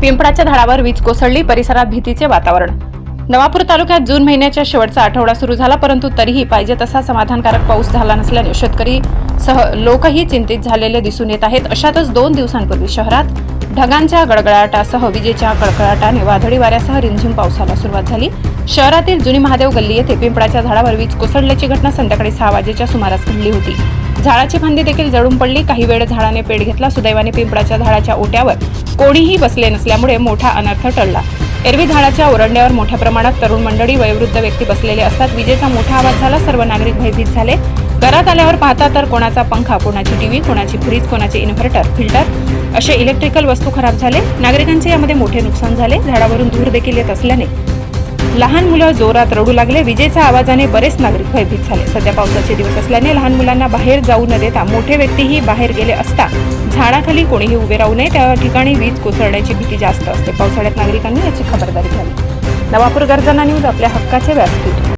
पिंपळाच्या झाडावर वीज कोसळली परिसरात भीतीचे वातावरण. नवापूर तालुक्यात जून महिन्याच्या शेवटचा आठवडा सुरू झाला परंतु तरीही पाहिजे तसा समाधानकारक पाऊस झाला नसल्याने शेतकरी सह लोकही चिंतित झालेले दिसून येत आहेत. अशातच दोन दिवसांपूर्वी शहरात ढगांच्या गडगडाटासह विजेच्या कडकडाटाने वादळी वाऱ्यासह रिमझिम पावसाला सुरुवात झाली. शहरातील जुनी महादेव गल्ली येथे पिंपळाच्या झाडावर वीज कोसळल्याची घटना संध्याकाळी सहा वाजेच्या सुमारास घडली होती. झाडाची फांदी देखील जळून पडली. काही वेळ झाडाने पेट घेतला. सुदैवाने पिंपळाच्या झाडाच्या ओट्यावर कोणीही बसले नसल्यामुळे मोठा अनर्थ टळला. एरवी झाडाच्या ओरंड्यावर मोठ्या प्रमाणात तरुण मंडळी वयोवृद्ध व्यक्ती बसलेले असतात. विजेचा मोठा आवाज झाला. सर्व नागरिक भयभीत झाले. घरात आल्यावर पाहता तर कोणाचा पंखा कोणाची टीव्ही कोणाची फ्रीज कोणाचे इन्व्हर्टर फिल्टर असे इलेक्ट्रिकल वस्तू खराब झाले. नागरिकांचे यामध्ये मोठे नुकसान झाले. झाडावरून धूर देखील येत असल्याने लहान मुलं जोरात रडू लागले. विजेच्या आवाजाने बरेच नागरिक भयभीत झाले. सध्या पावसाचे दिवस असल्याने लहान मुलांना बाहेर जाऊ न देता मोठे व्यक्तीही बाहेर गेले असता झाडाखाली कोणीही उभे राहू नये. त्या ठिकाणी वीज कोसळण्याची भीती जास्त असते. पावसाळ्यात नागरिकांनी याची खबरदारी घ्यावी. नवापूर गर्जना न्यूज आपल्या हक्काचे व्यासपीठ.